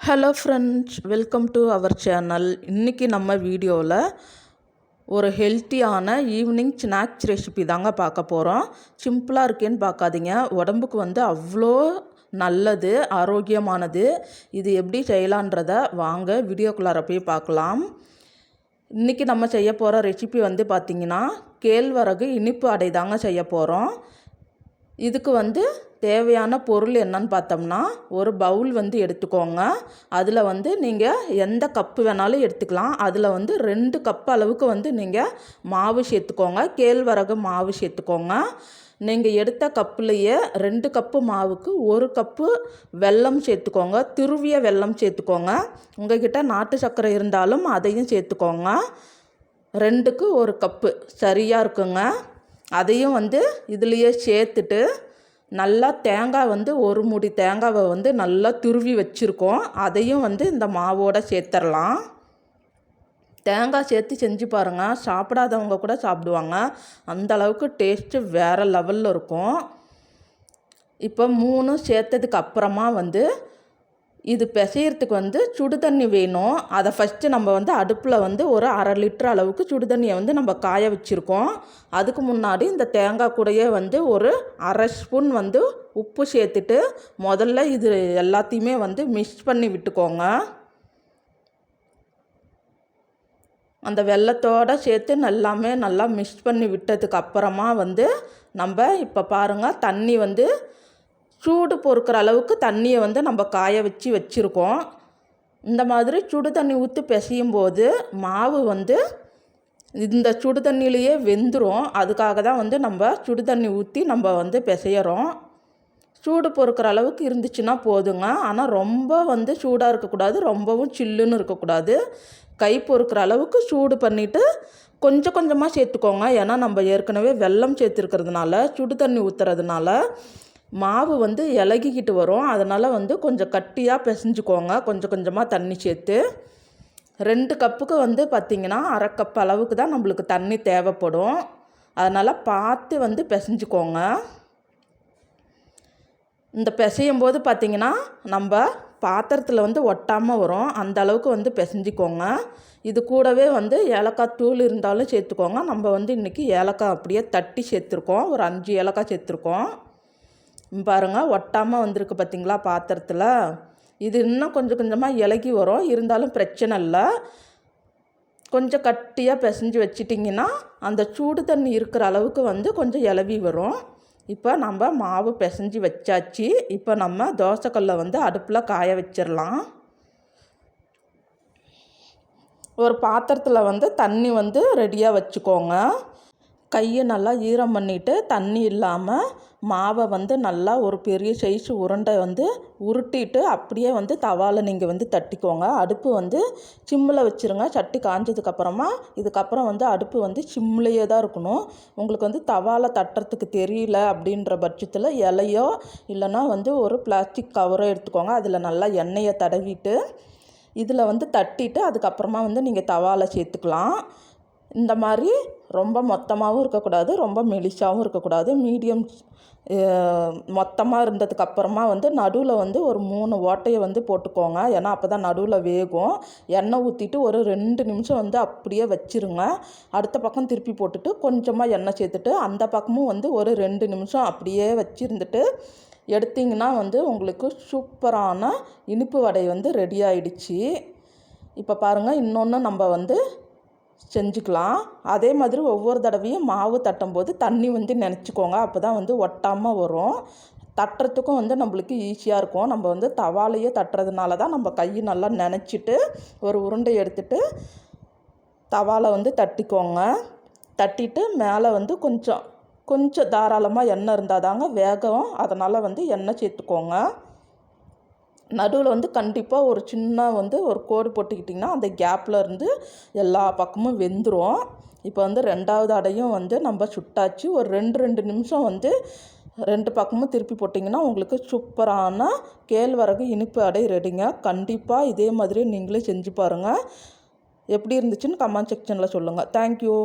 Hello friends welcome to our channel இன்றைக்கி நம்ம வீடியோவில் ஒரு ஹெல்த்தியான ஈவினிங் ஸ்நாக்ஸ் ரெசிபி தாங்க பார்க்க போகிறோம் சிம்பிளாக இருக்கேன்னு பார்க்காதீங்க. உடம்புக்கு வந்து அவ்வளோ நல்லது ஆரோக்கியமானது. இது எப்படி செய்யலான்றத வாங்க வீடியோக்குள்ளார போய் பார்க்கலாம். இன்றைக்கி நம்ம செய்ய போகிற ரெசிபி வந்து பார்த்திங்கன்னா கேழ்வரகு இனிப்பு அடை தாங்க செய்ய போகிறோம் இதுக்கு வந்து தேவையான பொருள் என்னன்னு பார்த்தோம்னா ஒரு பவுல் வந்து எடுத்துக்கோங்க. அதில் வந்து நீங்கள் எந்த கப்பு வேணாலும் எடுத்துக்கலாம். அதில் வந்து ரெண்டு கப் அளவுக்கு வந்து நீங்கள் மாவு சேர்த்துக்கோங்க. கேழ்வரகு மாவு சேர்த்துக்கோங்க. நீங்கள் எடுத்த கப்புலையே ரெண்டு கப்பு மாவுக்கு ஒரு கப்பு வெல்லம் சேர்த்துக்கோங்க. திருவிய வெல்லம் சேர்த்துக்கோங்க. உங்கள்கிட்ட நாட்டு சர்க்கரை இருந்தாலும் அதையும் சேர்த்துக்கோங்க. ரெண்டுக்கு ஒரு கப்பு. சரியாக இருக்குங்க. அதையும் வந்து இதுலேயே சேர்த்துட்டு நல்லா தேங்காய் வந்து ஒரு முடி தேங்காவை வந்து நல்லா துருவி வச்சுருக்கோம். அதையும் வந்து இந்த மாவோடு சேர்த்துடலாம் தேங்காய் சேர்த்து செஞ்சு பாருங்கள் சாப்பிடாதவங்க கூட சாப்பிடுவாங்க. அந்த அளவுக்கு டேஸ்ட்டு வேறு லெவலில் இருக்கும். இப்போ மூணும் சேர்த்ததுக்கு அப்புறமா வந்து இது பிசையறதுக்கு வந்து சுடு தண்ணி வேணும். அதை ஃபஸ்ட்டு நம்ம வந்து அடுப்பில் வந்து ஒரு அரை லிட்டர் அளவுக்கு சுடு தண்ணியை வந்து நம்ம காய வச்சுருக்கோம். அதுக்கு முன்னாடி இந்த தேங்காய் கூடையே வந்து ஒரு அரை ஸ்பூன் வந்து உப்பு சேர்த்துட்டு முதல்ல இது எல்லாத்தையுமே வந்து மிக்ஸ் பண்ணி விட்டுக்கோங்க. அந்த வெள்ளத்தோடு சேர்த்து நல்லாமே நல்லா மிக்ஸ் பண்ணி விட்டதுக்கு அப்புறமா வந்து நம்ம இப்போ பாருங்கள் தண்ணி வந்து சூடு பொறுக்கிற அளவுக்கு தண்ணியை வந்து நம்ம காய வச்சு வச்சுருக்கோம். இந்த மாதிரி சுடு தண்ணி ஊற்றி பிசையும் போது மாவு வந்து இந்த சுடு தண்ணியிலையே வெந்துடும் அதுக்காக தான் வந்து நம்ம சுடு தண்ணி ஊற்றி நம்ம வந்து பிசையிறோம். சூடு பொறுக்கிற அளவுக்கு இருந்துச்சுன்னா போதுங்க. ஆனால் ரொம்ப வந்து சூடாக இருக்கக்கூடாது ரொம்பவும் சில்லுன்னு இருக்கக்கூடாது. கை பொறுக்கிற அளவுக்கு சூடு பண்ணிவிட்டு கொஞ்சம் கொஞ்சமாக சேர்த்துக்கோங்க. ஏன்னா நம்ம ஏற்கனவே வெல்லம் சேர்த்துருக்கிறதுனால சுடு தண்ணி ஊற்றுறதுனால மாவு வந்து இலகிக்கிட்டு வரும். அதனால் வந்து கொஞ்சம் கட்டியாக பிசைஞ்சுக்கோங்க. கொஞ்சம் கொஞ்சமாக தண்ணி சேர்த்து ரெண்டு கப்புக்கு வந்து பார்த்திங்கன்னா அரை கப் அளவுக்கு தான் நம்மளுக்கு தண்ணி தேவைப்படும். அதனால் பார்த்து வந்து பிசைஞ்சுக்கோங்க. இந்த பிசையும் போது பார்த்திங்கன்னா நம்ம பாத்திரத்தில் வந்து ஒட்டாமல் வரும். அந்த அளவுக்கு வந்து பிசைஞ்சிக்கோங்க. இது கூடவே வந்து ஏலக்காய் தூள் இருந்தாலும் சேர்த்துக்கோங்க. நம்ம வந்து இன்றைக்கி ஏலக்காய் அப்படியே தட்டி சேர்த்துருக்கோம். ஒரு அஞ்சு ஏலக்காய் சேர்த்துருக்கோம். பாருங்கள் ஒட்டாமல் வந்திருக்கு பார்த்திங்களா பாத்திரத்தில். இது இன்னும் கொஞ்சம் கொஞ்சமாக இலகி வரும். இருந்தாலும் பிரச்சனை இல்லை. கொஞ்சம் கட்டியாக பிசைஞ்சு வச்சிட்டிங்கன்னா அந்த சூடு தண்ணி இருக்கிற அளவுக்கு வந்து கொஞ்சம் இலவி வரும். இப்போ நம்ம மாவு பிசைஞ்சு வச்சாச்சு. இப்போ நம்ம தோசைக்கல்லை வந்து அடுப்பில் காய வச்சிடலாம். ஒரு பாத்திரத்தில் வந்து தண்ணி வந்து ரெடியாக வச்சுக்கோங்க. கையை நல்லா ஈரம் பண்ணிவிட்டு தண்ணி இல்லாமல் மாவை வந்து நல்லா ஒரு பெரிய சைஸ் உருண்டை வந்து உருட்டிட்டு அப்படியே வந்து தவாவில் நீங்கள் வந்து தட்டிக்கோங்க. அடுப்பு வந்து சிம்மில் வச்சுருங்க. சட்டி காஞ்சதுக்கப்புறமா இதுக்கப்புறம் வந்து அடுப்பு வந்து சிம்லேயே தான் இருக்கணும். உங்களுக்கு வந்து தவாவில் தட்டுறதுக்கு தெரியல அப்படின்ற பட்சத்தில் இலையோ இல்லைன்னா வந்து ஒரு பிளாஸ்டிக் கவரோ எடுத்துக்கோங்க. அதில் நல்லா எண்ணெயை தடவிட்டு இதில் வந்து தட்டிட்டு அதுக்கப்புறமா வந்து நீங்கள் தவாவில் சேர்த்துக்கலாம். இந்த மாதிரி ரொம்ப மொத்தமாகவும் இருக்கக்கூடாது ரொம்ப மெலிசாகவும் இருக்கக்கூடாது. மீடியம் மொத்தமாக இருந்ததுக்கு அப்புறமா வந்து நடுவில் வந்து ஒரு மூணு ஓட்டையை வந்து போட்டுக்கோங்க. ஏன்னா அப்போ தான் நடுவில் வேகும். எண்ணெய் ஊற்றிட்டு ஒரு ரெண்டு நிமிஷம் வந்து அப்படியே வச்சுருங்க. அடுத்த பக்கம் திருப்பி போட்டுட்டு கொஞ்சமாக எண்ணெய் சேர்த்துட்டு அந்த பக்கமும் வந்து ஒரு ரெண்டு நிமிஷம் அப்படியே வச்சுருந்துட்டு எடுத்திங்கன்னா வந்து உங்களுக்கு சூப்பரான இனிப்பு வடை வந்து ரெடி ஆகிடுச்சு இப்போ பாருங்கள் இன்னொன்று நம்ம வந்து செஞ்சுக்கலாம். அதே மாதிரி ஒவ்வொரு தடவையும் மாவு தட்டும்போது தண்ணி வந்து நினச்சிக்கோங்க. அப்போ தான் வந்து ஒட்டாமல் வரும். தட்டுறதுக்கும் வந்து நம்மளுக்கு ஈஸியாக இருக்கும். நம்ம வந்து தவாலையே தட்டுறதுனால தான் நம்ம கை நல்லா நினச்சிட்டு ஒரு உருண்டை எடுத்துட்டு தவாலை வந்து தட்டிக்கோங்க. தட்டிட்டு மேலே வந்து கொஞ்சம் கொஞ்சம் தாராளமாக எண்ணெய் இருந்தால் தாங்க வேகம். அதனால் வந்து எண்ணெய் சேர்த்துக்கோங்க. நடுவில் வந்து கண்டிப்பாக ஒரு சின்ன வந்து ஒரு கோடு போட்டுக்கிட்டிங்கன்னா அந்த கேப்பில் இருந்து எல்லா பக்கமும் வெந்துடும் இப்போ வந்து ரெண்டாவது அடையும் வந்து நம்ம சுட்டாச்சு. ஒரு ரெண்டு ரெண்டு நிமிஷம் வந்து ரெண்டு பக்கமும் திருப்பி போட்டிங்கன்னா உங்களுக்கு சூப்பரான கேழ்வரகு இனிப்பு அடை ரெடிங்க கண்டிப்பாக இதே மாதிரி நீங்களே செஞ்சு பாருங்கள் எப்படி இருந்துச்சுன்னு கமெண்ட் செக்ஷனில் சொல்லுங்கள் தேங்க்யூ